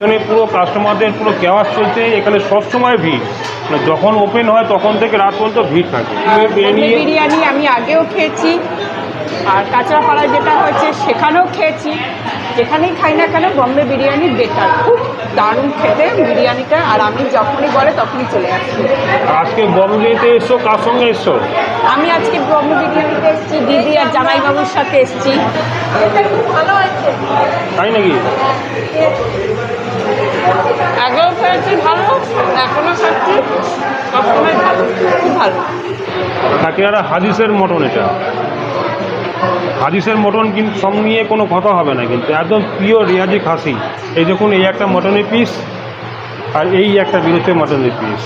এখানে পুরো কাস্টমারদের পুরো কেওয়াজ চলছে এখানে সবসময় ভিড়। মানে যখন ওপেন হয় তখন থেকে রাত পর্যন্ত ভিড় থাকে। বিরিয়ানি আমি আগেও খেয়েছি আর কাঁচরাপাড়ায় যেটা হয়েছে সেখানেও খেয়েছি। যেখানেই খাই না কেন বম্বে বিরিয়ানি বেটার খুব দারুণ খেতে বিরিয়ানিটা আর আমি যখনই বলে তখনই চলে আসি। আজকে বম্বেতে এসছো? কার সঙ্গে এসছো? আমি আজকে বম্বে বিরিয়ানিতে এসেছি দিদি আর জামাইবাবুর সাথে এসেছি। তাই নাকি? আগেও খেয়েছি ভালো এখনও খাচ্ছি সবসময় ভালো, খুব ভালো। হাদিসের মটন এটা। হাদিসের মটন কিন্তু সব নিয়ে কোনো কথা হবে না কিন্তু, একদম প্রিয় রিয়াজি খাসি। এই দেখুন, এই একটা মটনের পিস আর এই একটা বিরুদ্ধে মটনের পিস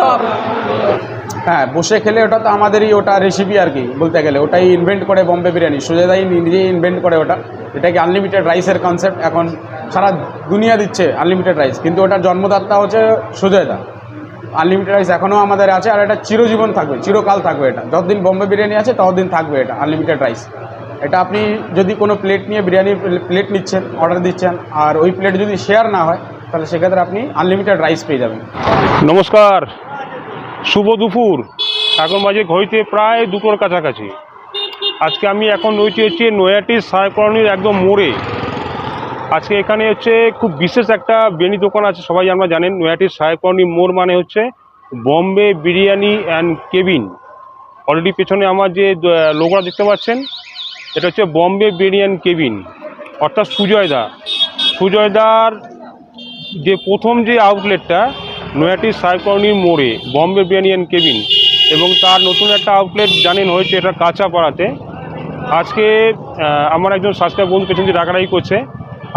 সব। হ্যাঁ বসে খেলে ওটা তো আমাদেরই ওটা রেসিপি আর কি বলতে গেলে। ওটাই ইনভেন্ট করে বম্বে বিরিয়ানি। সুজয়দাই নিজেই ইনভেন্ট করে ওটা। এটাকে আনলিমিটেড রাইসের কনসেপ্ট এখন সারা দুনিয়া দিচ্ছে আনলিমিটেড রাইস কিন্তু ওটার জন্মদাতা হচ্ছে সুজয়দা আনলিমিটেড রাইস এখনও আমাদের আছে আর এটা চিরজীবন থাকবে চিরকাল থাকবে এটা। যতদিন বম্বে বিরিয়ানি আছে ততদিন থাকবে এটা আনলিমিটেড রাইস এটা আপনি যদি কোনো প্লেট নিয়ে বিরিয়ানি প্লেট নিচ্ছেন অর্ডার দিচ্ছেন আর ওই প্লেট যদি শেয়ার না হয় তাহলে সেক্ষেত্রে আপনি আনলিমিটেড রাইস পেয়ে যাবেন। নমস্কার, শুভ দুপুর। এখন বাজে ঘড়িতে প্রায় দুটোর কাছাকাছি। আজকে আমি এখন রয়েছি হচ্ছে নয়াটির সাহেব কলোনির একদম মোড়ে। আজকে এখানে হচ্ছে খুব বিশেষ একটা বিরিয়ানি দোকান আছে, সবাই আমরা জানেন। নয়াটির সাহেব কলোনি মোড় মানে হচ্ছে Bombay biryani and cabin. Already পেছনে আমার যে লোকরা দেখতে পাচ্ছেন, এটা হচ্ছে বম্বে বিরিয়ানি কেবিন। অর্থাৎ সুজয়দা। সুজয়দার যে প্রথম যে আউটলেটটা নয়াটি সাইকর্নির মোড়ে, বম্বে বিরিয়ানি অ্যান্ড কেবিন, এবং তার নতুন একটা আউটলেট জানেন হয়েছে, এটা কাঁচাপাড়াতে। আজকে আমার একজন সাবস্ক্রাইব বন্ধু পেছন দিয়ে ডাকাডাকি করছে।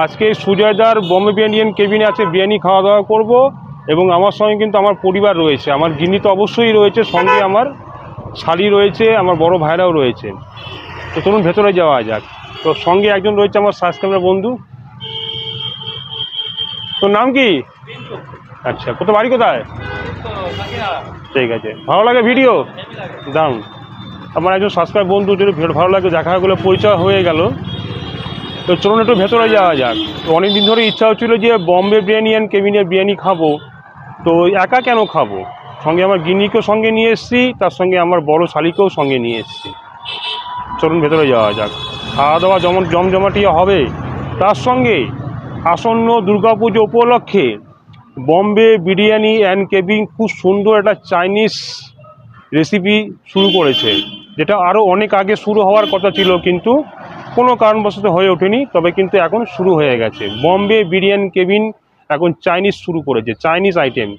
আজকে সুজয়দার বম্বে বিরিয়ানি অ্যান্ড কেবিনে আছে, বিরিয়ানি খাওয়া দাওয়া করব, এবং আমার সঙ্গে কিন্তু আমার পরিবার রয়েছে। আমার গিন্নি তো অবশ্যই রয়েছে, সঙ্গে আমার শালি রয়েছে, আমার বড় ভাইরাও রয়েছে। তো চলুন ভেতরে যাওয়া যাক। তো সঙ্গে একজন রয়েছে আমার সাবস্ক্রাইবার বন্ধু। তোর নাম কি? আচ্ছা কোথায় বাড়ি কোথায়? ঠিক আছে। ভালো লাগে ভিডিও? দাম। আমার একজন সাবস্ক্রাইব বন্ধু যদি ভে- ভালো লাগে দেখা গেলো পরিচয় হয়ে গেল। তো চলুন একটু ভেতরে যাওয়া যাক। তো অনেক দিন ধরে ইচ্ছা হচ্ছিল যে বম্বে বিরিয়ানি অ্যান্ড কেবিনের বিরিয়ানি খাব। তো একা কেন খাব? সঙ্গে আমার গিনিকেও সঙ্গে নিয়ে এসেছি তার সঙ্গে আমার বড় শালিকেও সঙ্গে নিয়ে এসেছি। চলুন ভেতরে যাওয়া যাক। খাওয়া দাওয়া যেমন জমজমাটি হবে তার সঙ্গে আসন্ন দুর্গাপুজো উপলক্ষে বম্বে বিরিয়ানি অ্যান্ড কেবিং খুব সুন্দর একটা চাইনিজ রেসিপি শুরু করেছে। যেটা আরও অনেক আগে শুরু হওয়ার কথা ছিল কিন্তু কোনো কারণবশত হয়ে ওঠেনি, তবে কিন্তু এখন শুরু হয়ে গেছে। বম্বে বিরিয়ানি কেবিন এখন চাইনিজ শুরু করেছে Chinese item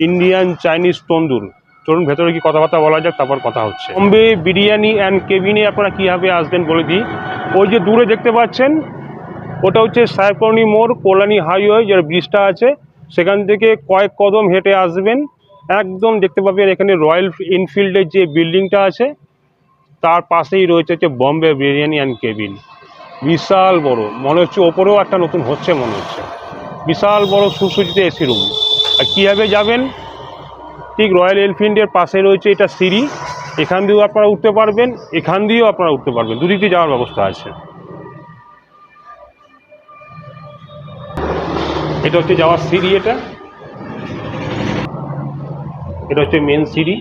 Indian Chinese tandoor. চলুন ভেতরে কি কথাবার্তা বলা যাক, তারপর কথা হচ্ছে। বম্বে বিরিয়ানি অ্যান্ড কেবিনে আপনারা কীভাবে আসবেন বলে দিই। ওই যে দূরে দেখতে পাচ্ছেন ওটা হচ্ছে সাহেবকর্ণী মোড়, কল্যাণী হাইওয়ে যে ব্রিজটা আছে। সেখান থেকে কয়েক কদম হেঁটে আসবেন। একদম দেখতে পাবেন এখানে রয়্যাল এনফিল্ডের যে বিল্ডিংটা আছে, তার পাশেই রয়েছে হচ্ছে বম্বে বিরিয়ানি অ্যান্ড কেবিন। বিশাল বড়। মনে হচ্ছে ওপরেও একটা নতুন হচ্ছে মনে হচ্ছে। বিশাল বড় সুসজ্জিত এসি রুম আর কীভাবে যাবেন? ঠিক রয়্যাল এনফিল্ডের পাশে রয়েছে এটা সিঁড়ি। এখান দিয়েও আপনারা উঠতে পারবেন, এখান দিয়েও আপনারা উঠতে পারবেন। দুদিক যাওয়ার ব্যবস্থা আছে। এটা হচ্ছে যাওয়ার সিঁড়ি এটা। এটা হচ্ছে মেন সিঁড়ি।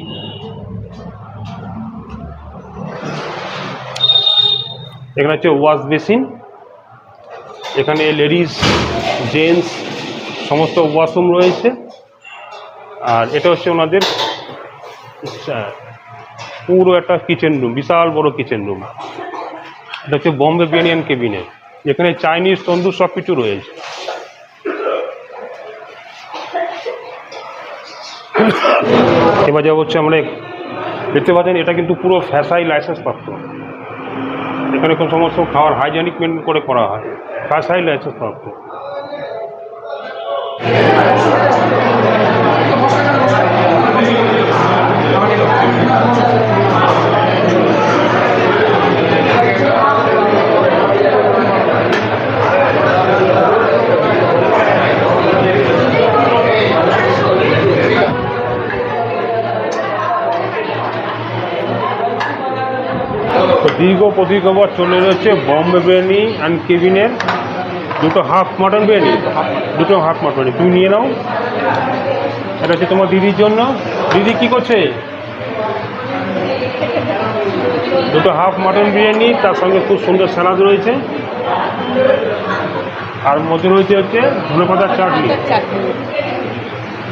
এখানে হচ্ছে ওয়াশ বেসিন এখানে লেডিস জেন্টস সমস্ত ওয়াশরুম রয়েছে। আর এটা হচ্ছে ওনাদের আচ্ছা, পুরো একটা কিচেন রুম বিশাল বড় কিচেন রুম এটা হচ্ছে বম্বে বিরিয়ানি কেবিনে যেখানে চাইনিজ তন্দুর সব কিছু রয়েছে। এবার যা হচ্ছে আমরা দেখতে পাচ্ছেন, এটা কিন্তু পুরো ফ্যাসাই লাইসেন্স প্রাপ্ত এখানে কোনো সমস্ত খাওয়ার হাইজেনিক মেনটেন করে করা হয়। ফ্যাসাই লাইসেন্স প্রাপ্ত দীর্ঘ প্রতিকবার চলে রয়েছে বম্বে বিরিয়ানি অ্যান্ড কেবিনের দুটো হাফ মাটন বিরিয়ানি দুটো হাফ মাটন বিরিয়ানি তুমি নিয়ে নাও। এটা হচ্ছে তোমার দিদির জন্য। দিদি কি করছে? দুটো হাফ মাটন বিরিয়ানি তার সঙ্গে খুব সুন্দর স্যালাদ রয়েছে। আর মধ্যে রয়েছে হচ্ছে ধনে পাতার চাটনি।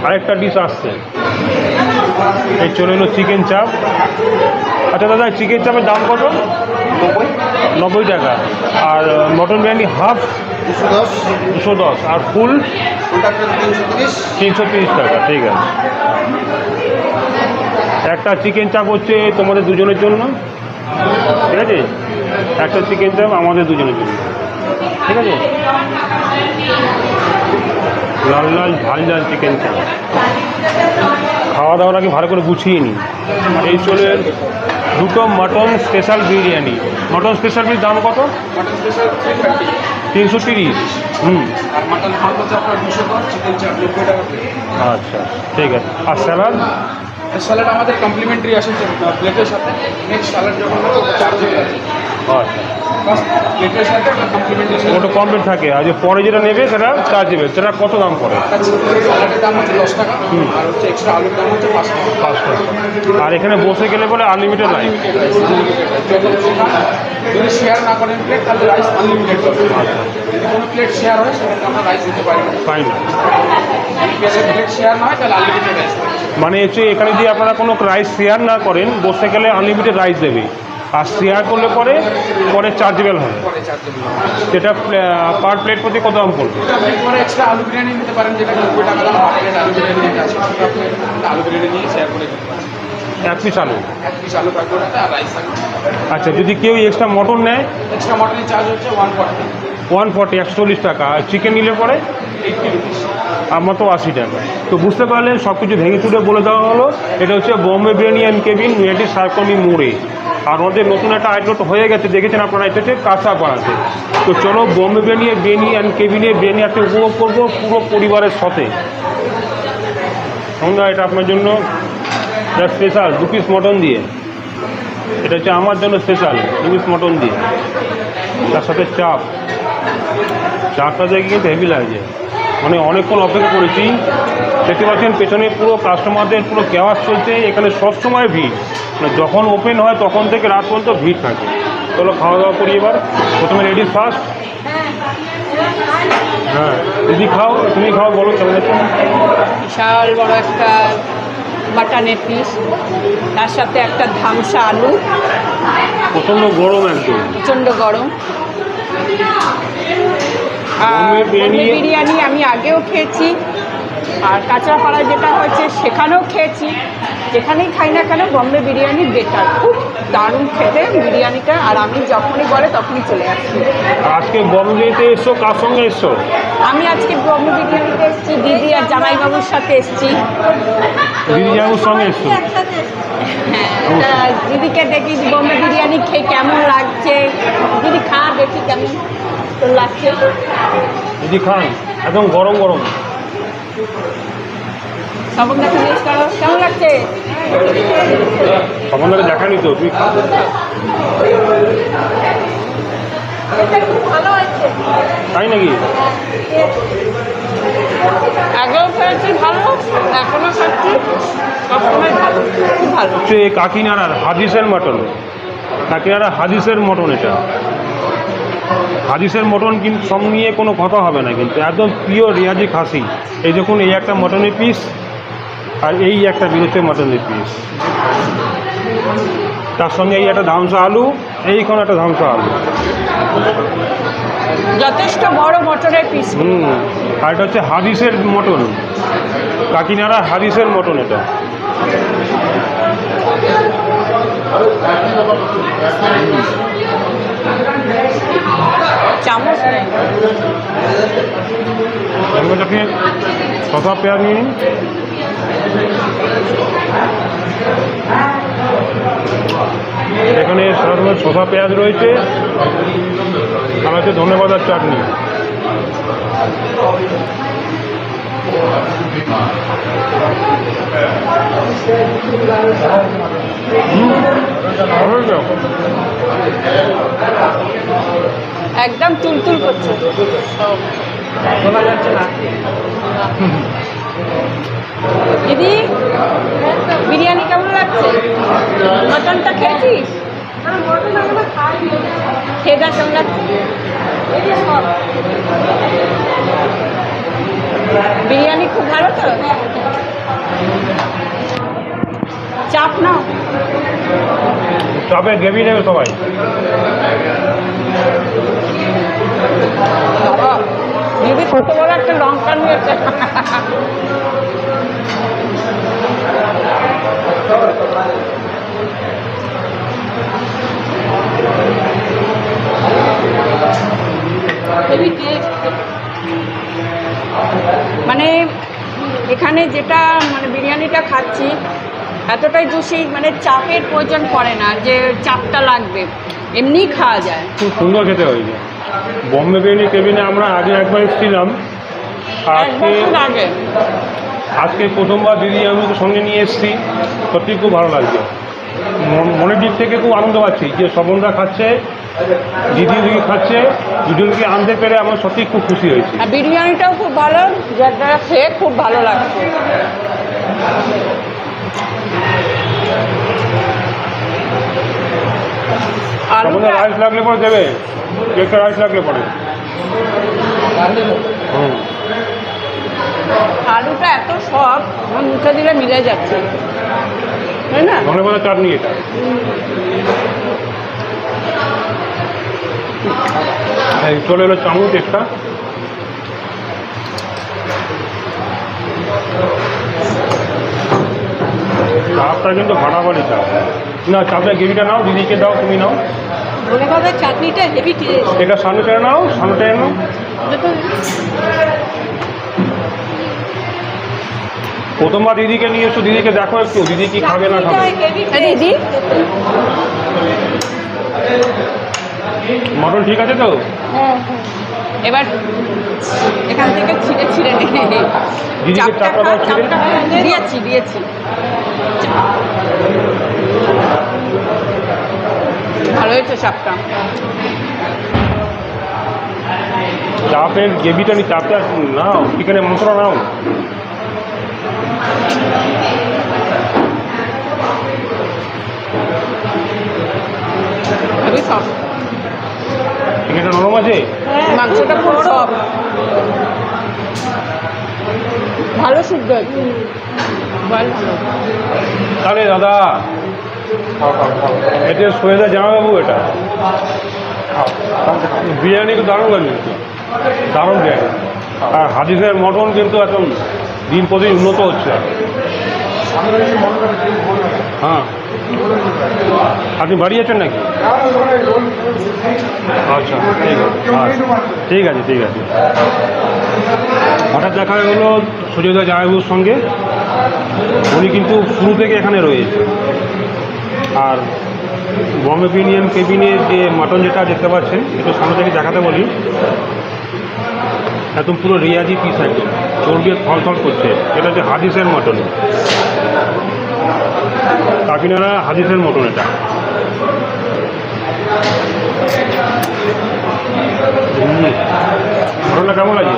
আরেকটা ডিশ আসছে। এই চলে এলো চিকেন চাপ আচ্ছা দাদা চিকেন চাপের দাম কত? নব্বই। টাকা। আর মটন বিরিয়ানি হাফ দুশো দশ। দুশো দশ। আর ফুল? তিনশো তিরিশ। তিনশো তিরিশ টাকা ঠিক আছে। একটা চিকেন চাপ হচ্ছে তোমাদের দুজনের জন্য ঠিক আছে? একটা চিকেন চাপ আমাদের দুজনের জন্য ঠিক আছে? লাল লাল ঝাল ঝাল চিকেন চাপ খাওয়া দাওয়ার আগে ভালো করে গুছিয়ে নিই। এই চলে দুটো mutton special biryani. Mutton special বিরিয়ানির দাম কত? তিনশো তিরিশ। হুম। আচ্ছা ঠিক আছে। আর স্যালাড স্যালাড আমাদের কমপ্লিমেন্টারি আসে প্লেটের সাথে। নেক্সট স্যালাড যখন আচ্ছা। ওটা কমপ্লিমেন্টারি ওটা কম রেট থাকে। আর যে পরে যেটা নেবে সেটা চার্জ দেবে। সেটা কত দাম পড়ে? আর এখানে বসে গেলে বলে আনলিমিটেড লাইফ যদি শেয়ার না করেন প্লেট তাহলে রাইস আনলিমিটেড কোনো প্লেট শেয়ার হয় সেক্ষেত্রে আমরা রাইস দিতে পারি। না প্লেট শেয়ার না হয় তাহলে আনলিমিটেড রাইস মানে হচ্ছে এখানে যদি আপনারা কোনো রাইস শেয়ার না করেন বসে গেলে আনলিমিটেড রাইস দেবে। আর শেয়ার করলে পরে পরে চার্জেবল হবে। সেটা পার প্লেট প্রতি কত দাম পড়বে? এক পিস আলু। আচ্ছা যদি কেউ এক্সট্রা মটন নেয়? এক্সট্রা মটনের চার্জ হচ্ছে ওয়ান ফর্টি ওয়ান ফর্টি একশো চল্লিশ টাকা। আর চিকেন নিলে পরে? আমার তো আশি টাকা। তো বুঝতে পারলেন সব কিছু ভেঙে চুড়ে বলে দেওয়া হলো। এটা হচ্ছে বোম্বে বিরিয়ানি অ্যান্ড কেবিন মেয়েটি সারকমি মোড়ে আর আমাদের নতুন একটা আইটম হয়ে গেছে, দেখেছেন আপনারা এটা হচ্ছে কাঁচা পাড়াতে তো চলো, বোম্বে বিরিয়ানি বিরিয়ানি অ্যান্ড কেবিনে বেনি একটা উপভোগ করব পুরো পরিবারের সাথে। সন্ধ্যা, এটা আপনার জন্য স্পেশাল দু পিস মটন দিয়ে। এটা হচ্ছে আমার জন্য স্পেশাল দু পিস মটন দিয়ে। তার সাথে চাপ। চাপটা দেখে কিন্তু হেভি লাগছে। মানে অনেকক্ষণ অপেক্ষা করেছি দেখতে পাচ্ছেন পেছনে পুরো কাস্টমারদের পুরো কেওয়াজ চলছে এখানে সবসময় ভিড়। মানে যখন ওপেন হয় তখন থেকে রাত পর্যন্ত ভিড় থাকে। চলো খাওয়া দাওয়া করি এবার। প্রথমে লেডিস ফার্স্ট হ্যাঁ দিদি খাও তুমি খাও বলো কেমন বিশাল বড় একটা মাটনের পিস তার সাথে একটা ধামসা আলু। প্রচণ্ড গরম একদম। প্রচণ্ড গরম। বিরিয়ানি আমি আগেও খেয়েছি। আর কাঁচরাপাড়ায় যেটা হয়েছে সেখানেও খেয়েছি। যেখানেই খাই না কেন বম্বে বিরিয়ানি বেটার খুব দারুণ খেতে বিরিয়ানিটা আর আমি যখনই বলে তখনই চলে আসি। আজকে বম্বেতে এসছো কার সঙ্গে এসছো আমি আজকে বম্বে বিরিয়ানিতে এসেছি দিদি আর জামাইবাবুর সাথে এসেছি। দিদি সঙ্গে এসছো হ্যাঁ দিদিকে দেখি বম্বে বিরিয়ানি খেয়ে কেমন লাগছে। দিদি খা দেখি কেমন তো লাগছে। দিদি খান একদম গরম গরম। জিজ্ঞেস করো কেমন লাগছে? দেখানি তো আছে তাই নাকি? আগেও খেয়েছি ভালো এখনও খাচ্ছি সবসময় ভালো খুব ভালো। কাকিনাড়ার হাদিসের মটন। কাকিনাড়ার হাদিসের মটন এটা। হাদিসের মটন কিন্তু সব নিয়ে কোনো কথা হবে না কিন্তু। একদম পিওর রিয়াজি খাসি। এই দেখুন এই একটা মটনের পিস আর এই একটা বিরুদ্ধে মটনের পিস তার সঙ্গে এই একটা ধামসা আলু এই কোনো একটা ধামসা আলু। যথেষ্ট বড় মটনের পিস হুম আর এটা হচ্ছে হাদিসের মটন। কাকিনাড়া হাদিসের মটন এটা। আপনি শশা পেঁয়াজ নিয়ে এখানে সময় শশা পেঁয়াজ রয়েছে আর আছে ধন্যবাদ চাটনি। একদম তুলতুল করছে। দিদি বিরিয়ানি কেমন লাগছে? চাপের গ্রেভি নেবে সবাই। মানে এখানে যেটা মানে বিরিয়ানিটা খাচ্ছি এতটাই জুসি মানে চাপের প্রয়োজন পড়ে না যে চাপটা লাগবে। এমনিই খাওয়া যায়। খুব সুন্দর খেতে হয়েছে বম্বে বিরিয়ানি কেবিনে আমরা আগে একবার এসেছিলাম। আজকে আজকে প্রথমবার দিদি আমি সঙ্গে নিয়ে এসেছি। সত্যি খুব ভালো লাগছে। মন- মনের দিক থেকে খুব আনন্দ পাচ্ছি যে স্বপনদা খাচ্ছে দিদি দিদি খাচ্ছে দুজনকে আনতে পেরে আমার সত্যি খুব খুশি হয়েছি। আর বিরিয়ানিটাও খুব ভালো যার খেয়ে খুব ভালো লাগছে। আলুটা রাইস লাগলে পরে দেবে। কেকটা রাইস লাগলে পরে। আলুটা এত সব মুখে দিলে মিলে যাচ্ছে। তাই না? ধনে পাতা চাটনি এটা। চলে এলো চামচ একটা। চাপটা কিন্তু ফাটাফাটি চাপ। না চাপটা গ্রেভিটা নাও দিদিকে দাও তুমি নাও। ধনে পাতার চাটনিটা হেভি টেস্ট এটা সামনেটা নাও সামনেটা নাও। প্রথমবার দিদিকে নিয়ে এসো দিদিকে দেখো একটু দিদি কি খাবে না খাবে। দিদি। মটন ঠিক আছে তো? এবার এখান থেকে ছিঁড়ে ছিঁড়ে দিদিকে চাপটা। দিয়েছি দিয়েছি। ভালো হয়েছে চাপটা। চাপের গ্রেভিটা নি চাপটা নাও চিকেনের মাংসটা নাও। চিকেনটা নরম আছে? মাংসটা খুব সব ভালো শুদ্ধ হয়েছে। ভালো তাহলে দাদা এটা সোয়েদা জামাবাবু এটা। বিরিয়ানি তো দারুণ লাগে। কিন্তু দারুণ বিরিয়ানি। আর হাদিসের মটন কিন্তু এখন দিন প্রতিদিন উন্নত হচ্ছে। হ্যাঁ। আপনি বাড়ি আছেন নাকি? আচ্ছা ঠিক আছে। আচ্ছা, ঠিক আছে ঠিক আছে। হঠাৎ দেখা গেলো সুযোগা জামাইবাবুর সঙ্গে। উনি কিন্তু শুরু থেকে এখানে রয়েছে। আর বম্বে বিরিয়ান কেবিনে যে মাটন যেটা দেখতে পাচ্ছেন একটু সামনে থেকে দেখাতে বলি। একদম পুরো রিয়াজি পিস একদম চর্বি থল থল করছে। এটা হচ্ছে হাদিসের মটন কাকিনারা হাদিসের মটন এটা। মটনটা কেমন লাগে?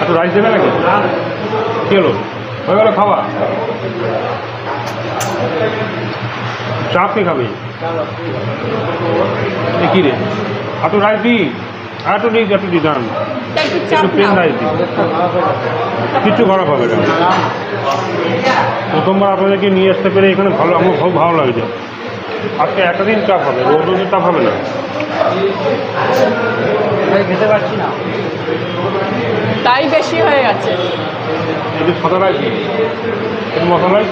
একটু রাইস দেবে নাকি? কী হলো হয়ে গেল খাওয়া। চাপ কে খাবে কী রে? একটু রাইস দি আর একটু দিই একটু দি দাম একটু প্লেন রাইস দিই। কিচ্ছু খারাপ হবে না। প্রথমবার আপনাদেরকে নিয়ে আসতে পেরে এখানে ভালো আমার খুব ভালো লাগছে। আজকে একটা দিন চাপ হবে রোজ রোজ চাপ হবে না। খেতে পারছি না। তাই বেশি হয়ে গেছে। একটু সাদা রাইস একটু মশলা রাইস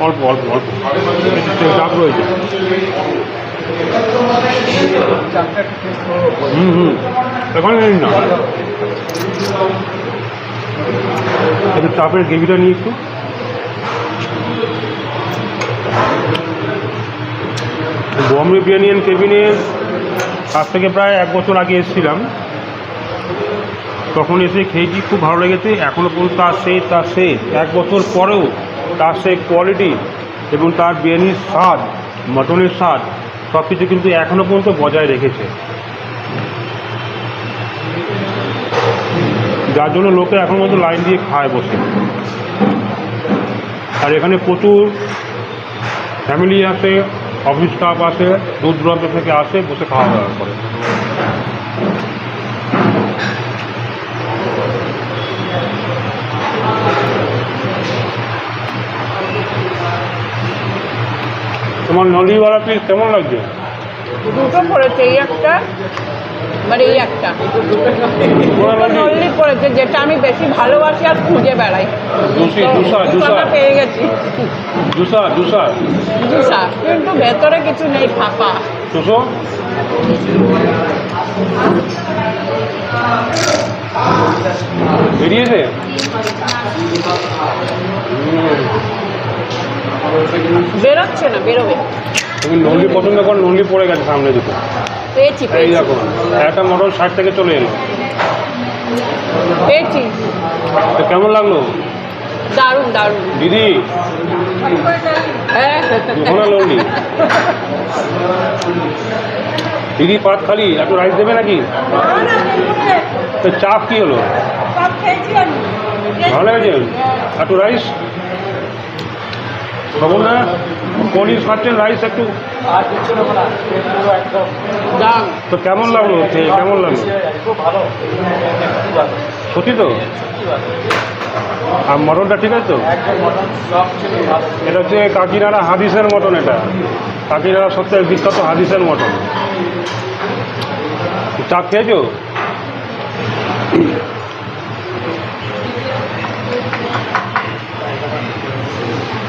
অল্প অল্প অল্প। চাপ রয়েছে। হুম হুম। এখন না। একটু চাপের গ্রেভিটা নিয়ে একটু। বম্বে বিরিয়ানিয়ান কেবিনে আজ থেকে প্রায় এক বছর আগে এসেছিলাম। তখন এসে খেয়েছি, খুব ভালো লেগেছে। এখনও পর্যন্ত তার সেই তার সেই এক বছর পরেও তার সেই কোয়ালিটি এবং তার বিরিয়ানির স্বাদ, মটনের স্বাদ সব কিছু কিন্তু এখনও পর্যন্ত বজায় রেখেছে। যার জন্য লোকে এখন পর্যন্ত লাইন দিয়ে খায় বসে। আর এখানে প্রচুর ফ্যামিলি আসে অফিস স্টাফ আসে, দূর দূরান্ত থেকে আসে, বসে খাওয়া দাওয়া করে। তোমার নলিওয়ালা পিস কেমন লাগছে। দুটো পড়েছে এই একটা মানে এই একটা। নল্লি পড়েছে যেটা আমি বেশি ভালোবাসি আর খুঁজে বেড়াই। পেয়ে গেছি। কিন্তু ভেতরে কিছু নেই ফাঁপা। দুশো বেরিয়েছে। বেরোচ্ছে না বেরোবে। তুমি নলি পছন্দ করো নলি পড়ে গেছে সামনে দুটো। পেয়েছি এই দেখো একটা মটন ষাট থেকে চলে এলো। পেয়েছি। তো কেমন লাগল? দারুণ দারুণ। দিদি? হ্যাঁ। ওখানে দিদি পাত খালি একটু রাইস দেবে নাকি? তো চাপ কি হলো? ভালো লেগেছে একটু রাইস খবর না পনির খাচ্ছেন রাইস একটু। তো কেমন লাগল? কেমন লাগল? সত্যি তো? আর মটনটা ঠিক আছে তো? এটা হচ্ছে কাকিনাড়া হাদিসের মটন এটা। কাকিনাড়া সত্যি বিখ্যাত হাদিসের মটন। চাপ খেয়েছো?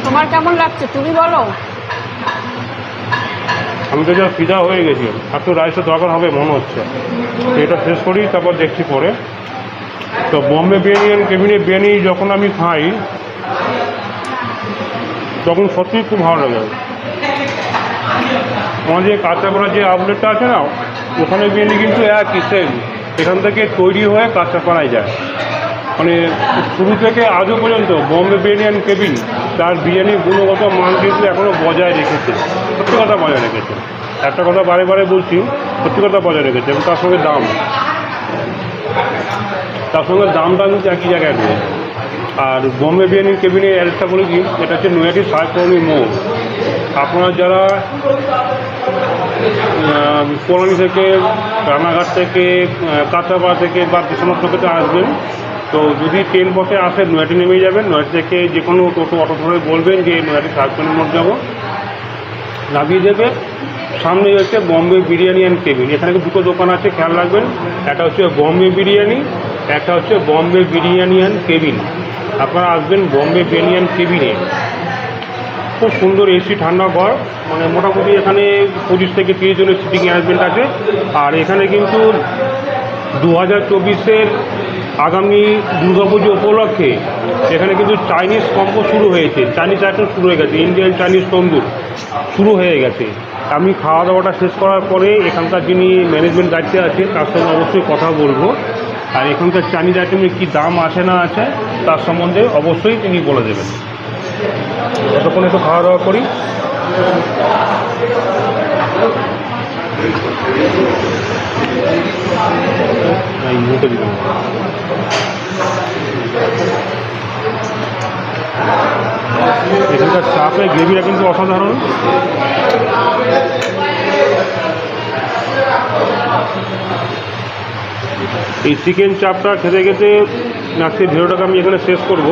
তোমার কেমন লাগছে? তুমি বলো। আমি তো যা ফিদা হয়ে গেছি। আর তো দরকার হবে, মনে হচ্ছে। এটা শেষ করি, তারপর দেখছি পরে। তো বম্বে বিরিয়ানি অ্যান্ড কেবিনে বিরিয়ানি যখন আমি খাই, তখন সত্যিই খুব ভালো লাগে। আমার যে কাঁচাপাড়ার যে আউটলেটটা আছে না, ওখানে বিরিয়ানি কিন্তু একই সেম এখান থেকে তৈরি হয়ে কাঁচাপাড়ায় যায়। মানে শুরু থেকে আজও পর্যন্ত বম্বে বিরিয়ানি কেবিন তার বিরিয়ানির গুণগত মান কিন্তু এখনও বজায় রেখেছে। সত্যি কথা বজায় রেখেছে। একটা কথা বারে বারে বলছি, সত্যি কথা বজায় রেখেছে এবং তার সঙ্গে দাম। তার সঙ্গে দামটা কিন্তু একই জায়গায় রয়েছে। আর বম্বে বিরিয়ানি কেবিনে অ্যাডটা বলে দিই এটা হচ্ছে নৈয়াটি সাহেবকর্মী মোড়। আপনারা যারা কলোনি থেকে রানাঘাট থেকে কাঁচাপাড়া থেকে বা সমস্ত ক্ষেত্রে আসবেন তো যদি ট্রেন পথে আসেন নয়াটি নেমে যাবেন নয়াটি থেকে যে কোনো টোটো অটো ধরে বলবেন যে, নয়াটি সাহেবকর্মী মোড় যাব। নামিয়ে দেবে। সামনে হচ্ছে বম্বে বিরিয়ানি অ্যান্ড কেবিন এখানে দুটো দোকান আছে, খেয়াল রাখবেন। একটা হচ্ছে বম্বে বিরিয়ানি, একটা হচ্ছে বম্বে বিরিয়ানি অ্যান্ড কেবিন আপনারা আসবেন বম্বে বিরিয়ানি অ্যান্ড কেবিনে খুব সুন্দর এসি ঠান্ডা ঘর। মানে মোটামুটি এখানে পঁচিশ থেকে তিরিশ জনের সিটিং অ্যারেঞ্জমেন্ট আছে। আর এখানে কিন্তু দু হাজার চব্বিশের আগামী দুর্গাপুজো উপলক্ষে সেখানে কিন্তু চাইনিজ কম্বো শুরু হয়েছে। চাইনিজ আইটেম শুরু হয়ে গেছে। ইন্ডিয়ান চাইনিজ তন্দুর শুরু হয়ে গেছে। আমি খাওয়া দাওয়াটা শেষ করার পরে এখানকার যিনি ম্যানেজমেন্ট দায়িত্বে আছে তার সঙ্গে অবশ্যই কথা বলব। আর এখানকার চাইনিজ আইটেমের কী দাম আছে না আছে তার সম্বন্ধে অবশ্যই তিনি বলে দেবেন। ততক্ষণ একটু খাওয়া দাওয়া করি। মুখে দিলাম এখানকার চাপের গ্রেভিটা কিন্তু অসাধারণ। এই চিকেন চাপটা খেতে খেতে আজকে ভিডিওটাকে আমি এখানে শেষ করব।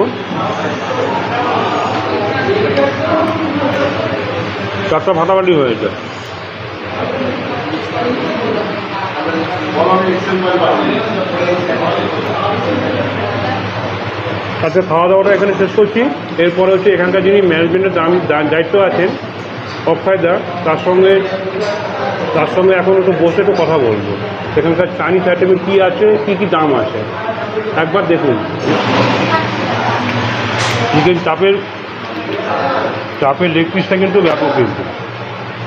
চাপটা ফাটাফাটি হয়েছে আজকে খাওয়া দাওয়াটা এখানে শেষ করছি। এরপরে হচ্ছে এখানকার যিনি ম্যানেজমেন্টের দায়িত্ব আছেন অক্ষয়দা তার সঙ্গে তার সঙ্গে এখন একটু বসে একটু কথা বলব। এখানকার চাইনিজ আইটেমের কী আছে, কী কী দাম আছে? একবার দেখুন। চিকেন চাপের চাপের লেগ পিসটা কিন্তু ব্যাপক কিন্তু।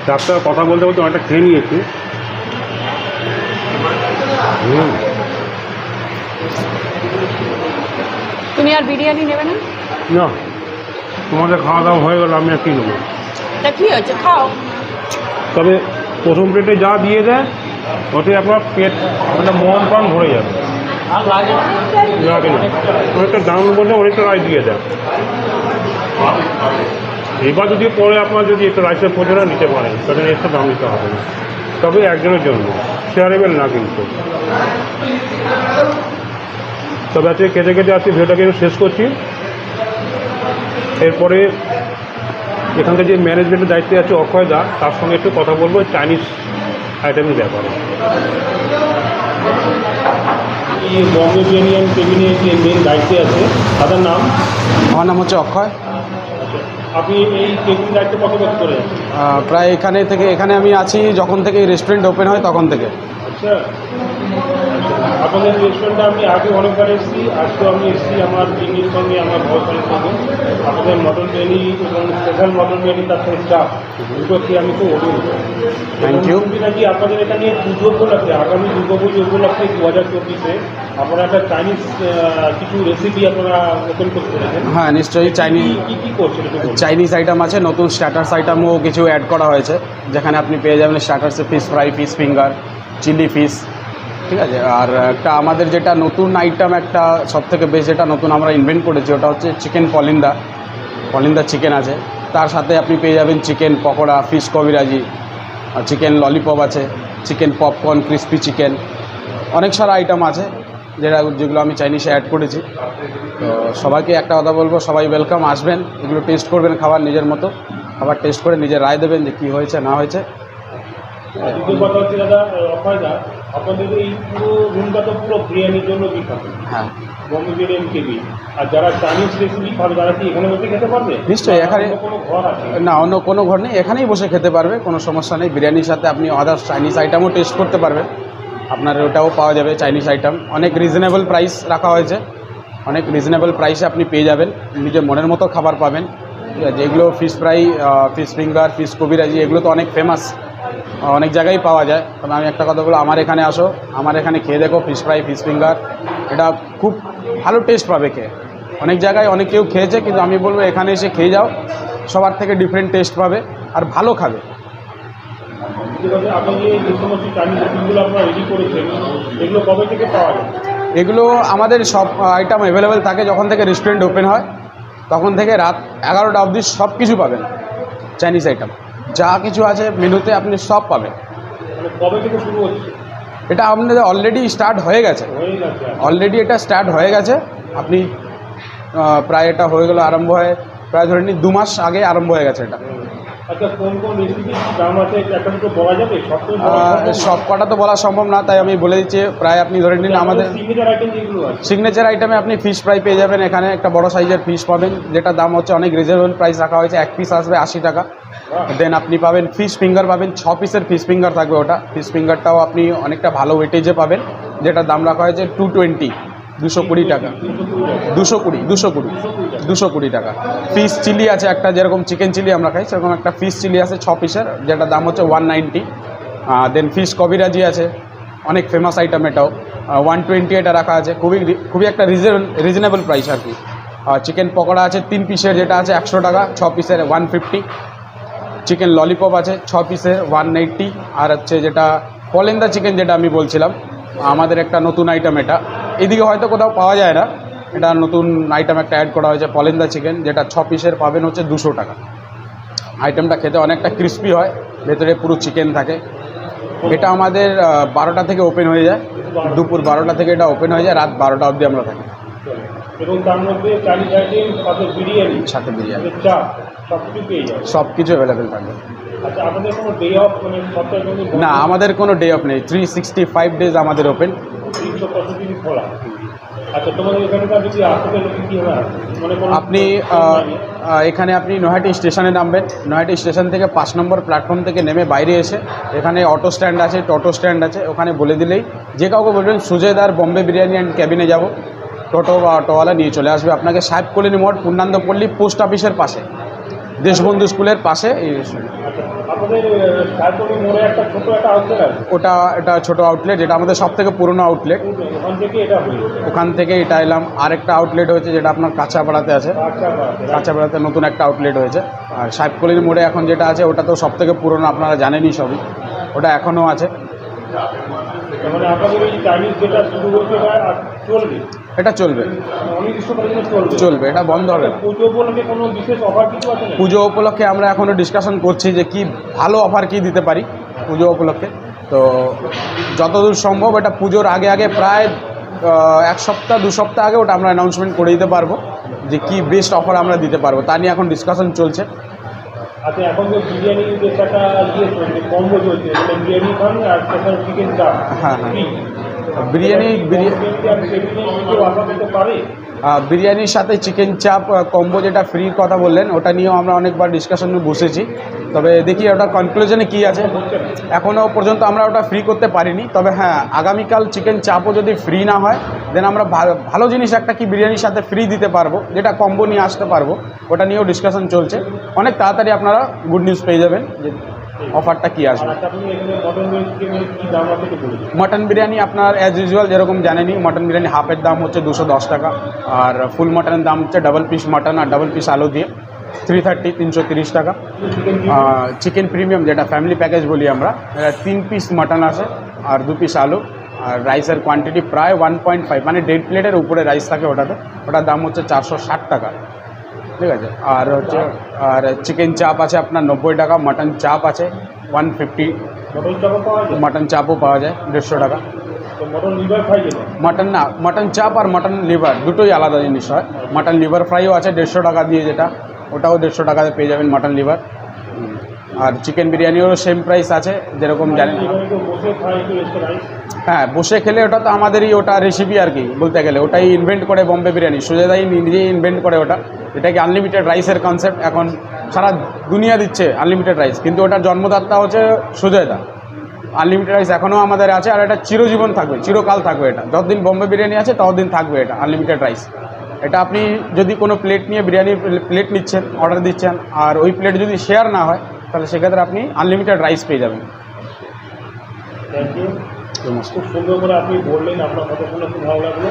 চাপটা কথা বলতে বলতে অনেকটা খেয়ে নিয়েছি। তুমি আর বিরিয়ানি নেবে না? না তোমাদের খাওয়া দাওয়া হয়ে গেল আমি আর কি নেব? তা কি হয়েছে? খাও। তবে প্রথম প্লেটে যা দিয়ে দেয় ওতে আপনার পেট মানে মন প্রাণ ভরে যাবে। লাগে না অনেকটা দাম বলতে অনেকটা রাইস দিয়ে দেয়। এবার যদি পরে আপনার যদি একটু রাইসের প্রয়োজন নিতে পারেন তাহলে এক্সট্রা দাম দিতে হবে না। তবে একজনের জন্য। শেয়ারেবেল না কিন্তু। তবে আজকে কেটে খেতে আজকে ভিডিওটাকে একটু শেষ করছি। এরপরে এখানকার যে ম্যানেজমেন্টের দায়িত্বে আছে অক্ষয় দা তার সঙ্গে একটু কথা বলব চাইনিজ আইটেমের ব্যাপারে। এই বম্বে বিরিয়ানি অ্যান্ড যে মেন দায়িত্বে আছে। তাদের নাম? আমার নাম হচ্ছে অক্ষয়। আপনি এই কেবিন দায়িত্ব কত বছর করে প্রায় এখানে থেকে এখানে আমি আছি যখন থেকে রেস্টুরেন্ট ওপেন হয় তখন থেকে। আচ্ছা। আপনাদের রেস্টুরেন্টে আমি আগে অনেকবার এসেছি আজকেও আমি এসেছি আমার চিংড়ির সঙ্গে আমার বয়সের সঙ্গে। আপনাদের মটন বিরিয়ানি এবং স্পেশাল মটন বিরিয়ানি তার সঙ্গে চাপ দুটো খেয়ে আমি খুব অভিভূত Thank you. নাকি আপনাদের এখানে পুজো উপলক্ষে আগামী দুর্গা পুজো উপলক্ষে দু হাজার চব্বিশে আপনারা একটা চাইনিজ কিছু রেসিপি আপনারা ওপেন করতে হ্যাঁ নিশ্চয়ই চাইনিজ কি- কি কি করছেন চাইনিজ আইটেম আছে নতুন স্টার্টার্স আইটেমও কিছু অ্যাড করা হয়েছে। যেখানে আপনি পেয়ে যাবেন স্টার্টার্সে fish fry fish finger chilli fish ঠিক আছে? আর একটা আমাদের যেটা নতুন আইটেম একটা সব থেকে বেশ যেটা নতুন আমরা ইনভেন্ট করেছি, ওটা হচ্ছে চিকেন পলিন্দা। পলিন্দা চিকেন আছে। তার সাথে আপনি পেয়ে যাবেন চিকেন পকোড়া ফিশ কবিরাজি, আর চিকেন ললিপপ আছে চিকেন পপকর্ন ক্রিস্পি চিকেন অনেক সারা আইটেম আছে, যেটা যেগুলো আমি চাইনিজে অ্যাড করেছি। তো সবাইকে একটা কথা বলব, সবাই ওয়েলকাম আসবেন। এগুলো টেস্ট করবেন খাবার নিজের মতো। খাবার টেস্ট করে নিজের রায় দেবেন যে কী হয়েছে, না হয়েছে। দাদা আপনাদের এই পুরো রুমটা তো পুরো বিরিয়ানির জন্য বিখ্যাত। হ্যাঁ। বম্বে বিরিয়ানি কেবি আর যারা চাইনিজ রেসিপি খাবে তারা কি এখানে বসে খেতে পারবে? নিশ্চয়ই, এখানে- কোনো ঘর আছে? না অন্য কোনো ঘর নেই এখানেই বসে খেতে পারবে কোনো সমস্যা নেই। বিরিয়ানির সাথে আপনি আদার্স চাইনিজ আইটেমও টেস্ট করতে পারবেন। আপনার ওটাও পাওয়া যাবে চাইনিজ আইটেম অনেক রিজনেবল প্রাইস রাখা হয়েছে। অনেক রিজনেবল প্রাইসে আপনি পেয়ে যাবেন। নিজের মনের মতো খাবার পাবেন। ঠিক আছে যেগুলো fish fry fish finger fish kabiraji এগুলো তো অনেক ফেমাস অনেক জায়গায় পাওয়া যায়। তবে আমি একটা কথা বলব, আমার এখানে আসো, আমার এখানে খেয়ে দেখো ফিশ ফ্রাই ফিশ ফিঙ্গার এটা খুব ভালো টেস্ট পাবে খেয়ে। অনেক জায়গায় অনেক কেউ খেয়েছে, কিন্তু আমি বলব এখানে এসে খেয়ে যাও, সবার থেকে ডিফারেন্ট টেস্ট পাবে আর ভালো খাবে। এগুলো আমাদের সব আইটেম অ্যাভেলেবেল থাকে যখন থেকে রেস্টুরেন্ট ওপেন হয়, তখন থেকে রাত এগারোটা অবধি সব কিছু পাবেন চাইনিজ আইটেম যা কিছু আছে মেনুতে আপনি সব পাবেন। মানে কবে থেকে শুরু হচ্ছে? এটা আপনাদের অলরেডি স্টার্ট হয়ে গেছে। অলরেডি এটা স্টার্ট হয়ে গেছে। আপনি প্রায় এটা হয়ে গেলো আরম্ভ হয়ে প্রায় ধরে নিন দু মাস আগে আরম্ভ হয়ে গেছে এটা। আচ্ছা সব কটা তো বলা সম্ভব না তাই আমি বলে দিচ্ছি প্রায় আপনি ধরে নিন আমাদের সিগনেচার আইটেম সিগনেচার আপনি ফিশ ফ্রাই পেয়ে যাবেন এখানে একটা বড় সাইজের ফিশ পাবেন যেটা দাম হচ্ছে অনেক রিজনেবল প্রাইস রাখা হয়েছে এক পিস আসবে আশি টাকা। দেন আপনি পাবেন ফিশ ফিঙ্গার পাবেন, ছ পিসের ফিশ ফিঙ্গার থাকবে ওটা। ফিশ ফিঙ্গারটাও আপনি অনেকটা ভালো ওয়েটেজে পাবেন, যেটার দাম রাখা হয়েছে টু টোয়েন্টি দুশো কুড়ি টাকা। দুশো কুড়ি দুশো কুড়ি দুশো কুড়ি টাকা। ফিশ চিলি আছে একটা, যেরকম চিকেন চিলি আমরা খাই, সেরকম একটা ফিশ চিলি আছে ছ পিসের যেটার দাম হচ্ছে ওয়ান নাইনটি দেন ফিশ কবিরাজি আছে, অনেক ফেমাস আইটেম এটাও। ওয়ান টোয়েন্টি এটা রাখা আছে, খুবই খুবই একটা রিজনেবল রিজনেবল প্রাইস আর কি। চিকেন পকোড়া আছে তিন পিসের যেটা আছে একশো টাকা, ছ পিসের ওয়ান ফিফটি চিকেন ললিপপ আছে, ছ পিসের ওয়ান এইট্টি আর হচ্ছে যেটা পলেন্দা চিকেন যেটা আমি বলছিলাম, আমাদের একটা নতুন আইটেম এটা। এদিকে হয়তো কোথাও পাওয়া যায় না, এটা নতুন আইটেম একটা অ্যাড করা হয়েছে, পলেন্দা চিকেন যেটা ছ পিসের পাবেন হচ্ছে দুশো টাকা। আইটেমটা খেতে অনেকটা ক্রিস্পি হয়, ভেতরে পুরো চিকেন থাকে। এটা আমাদের বারোটা থেকে ওপেন হয়ে যায়। দুপুর বারোটা থেকে এটা ওপেন হয়ে যায়, রাত বারোটা অবধি আমরা থাকি। এবং তার মধ্যে চাইনিজ আইটেম সাথে বিরিয়ানি সাথে বিরিয়ানি। চা সব কিছু পেয়ে যাবে সব কিছু অ্যাভেলেবেল থাকবে। আচ্ছা আপনাদের কোনো ডে অফ মানে সপ্তাহে না আমাদের কোনো ডে অফ নেই। থ্রি সিক্সটি ফাইভ ডেজ আমাদের ওপেন তিনশো পঁয়ষট্টি দিন খোলা। আচ্ছা তোমাদের এখানকার যদি আসতে লোক হবে? আপনি এখানে আপনি নৈহাটি স্টেশনে নামবেন। নৈহাটি স্টেশন থেকে পাঁচ নম্বর প্ল্যাটফর্ম থেকে নেমে বাইরে এসে এখানে অটো স্ট্যান্ড আছে টোটো স্ট্যান্ড আছে। ওখানে বলে দিলেই যে কাউকে বলবেন সুজয়দার বম্বে বিরিয়ানি অ্যান্ড ক্যাবিনে যাব। টোটো বা অটোওয়ালা নিয়ে চলে আসবে। আপনাকে সাহেব কলিনী মোড় পূর্ণান্দপল্লী পোস্ট অফিসের পাশে। দেশবন্ধু স্কুলের পাশে এই ওটা এটা ছোট আউটলেট যেটা আমাদের সব থেকে পুরনো আউটলেট ওখান থেকে এটা এলাম। আরেকটা আউটলেট হয়েছে যেটা আপনার কাঁচাপাড়াতে আছে। কাঁচাপাড়াতে। নতুন একটা আউটলেট হয়েছে। আর সাহেবকলির মোড়ে এখন যেটা আছে ওটা তো সব থেকে পুরনো আপনারা জানেনই সবই। ওটা এখনও আছে। মানে আপনাদের এই চাইনিজ যেটা শুরু হয়েছে এটা আর চলবে। এটা চলবে। এটা বন্ধ হবে পুজো উপলক্ষে আমরা এখনও ডিসকাশন করছি যে কি ভালো অফার কি দিতে পারি পুজো উপলক্ষে। তো যতদূর সম্ভব এটা পুজোর আগে আগে প্রায় এক সপ্তাহ দু সপ্তাহ আগে ওটা আমরা অ্যানাউন্সমেন্ট করে দিতে পারব যে কি বেস্ট অফার আমরা দিতে পারব। তা নিয়ে এখন ডিসকাশন চলছে। আচ্ছা এখন তো বিরিয়ানি যে একটা ইয়ে চলছে কম্বো চলছে মানে বিরিয়ানি খান আর স্পেশাল চিকেন চাপ হ্যাঁ হ্যাঁ। বিরিয়ানি বিরিয়ানির সাথে চিকেন চাপ কম্বো যেটা ফ্রির কথা বললেন ওটা নিয়েও আমরা অনেকবার ডিসকাশন বসেছি। তবে দেখি ওটা কনক্লুশনে কী আছে। এখনও পর্যন্ত আমরা ওটা ফ্রি করতে পারিনি। তবে হ্যাঁ আগামীকাল চিকেন চাপও যদি ফ্রি না হয় দেন আমরা ভালো জিনিস একটা কি বিরিয়ানির সাথে ফ্রি দিতে পারব যেটা কম্বো নিয়ে আসতে পারব ওটা নিয়েও ডিসকাশন চলছে। অনেক তাড়াতাড়ি আপনারা গুড নিউজ পেয়ে যাবেন যে অফারটা কী আসবে। আচ্ছা মটন বিরিয়ানি আপনার অ্যাজ ইউজুয়াল যেরকম জানেনই মটন বিরিয়ানি হাফের দাম হচ্ছে দুশো দশ টাকা আর ফুল মটনের দাম হচ্ছে ডাবল পিস মটন আর ডাবল পিস আলু দিয়ে। থ্রি থার্টি, তিনশো তিরিশ টাকা। চিকেন প্রিমিয়াম যেটা ফ্যামিলি প্যাকেজ বলি আমরা তিন পিস মাটন আছে আর দু পিস আলু। আর রাইসের কোয়ান্টিটি প্রায় ওয়ান পয়েন্ট ফাইভ মানে দেড় প্লেটের উপরে রাইস থাকে ওটাতে। ওটার দাম হচ্ছে চারশো ষাট টাকা। ঠিক আছে? আর হচ্ছে, আর চিকেন চাপ আছে আপনার নব্বই টাকা মাটন চাপ আছে ওয়ান ফিফটি মাটন চাপও পাওয়া যায়, দেড়শো টাকা। মাটন না মাটন চাপ আর মাটন লিভার দুটোই আলাদা জিনিস হয়। মাটন লিভার ফ্রাইও আছে দেড়শো টাকা দিয়ে যেটা। ওটাও দেড়শো টাকাতে পেয়ে যাবেন মাটন লিভার। আর চিকেন বিরিয়ানিও সেম প্রাইস আছে, যেরকম জানেন হ্যাঁ বসে খেলে ওটা তো আমাদেরই ওটা রেসিপি আর কি, বলতে গেলে। ওটাই ইনভেন্ট করে বম্বে বিরিয়ানি সুজেদাই নিজেই ইনভেন্ট করে ওটা। এটাকে আনলিমিটেড রাইসের কনসেপ্ট এখন সারা দুনিয়া দিচ্ছে আনলিমিটেড রাইস কিন্তু ওটার জন্মদাতা হচ্ছে সুজয়দা আনলিমিটেড রাইস এখনও আমাদের আছে, আর এটা চিরজীবন থাকবে, চিরকাল থাকবে এটা। যতদিন বম্বে বিরিয়ানি আছে, ততদিন থাকবে এটা আনলিমিটেড রাইস এটা আপনি যদি কোনো প্লেট নিয়ে বিরিয়ানির প্লেট নিচ্ছেন অর্ডার দিচ্ছেন, আর ওই প্লেট যদি শেয়ার না হয়, তাহলে সেক্ষেত্রে আপনি আনলিমিটেড রাইস পেয়ে যাবেন। থ্যাংক ইউ খুব সুন্দর করে আপনি বললেন, আপনার কথা শুনে খুব ভালো লাগল।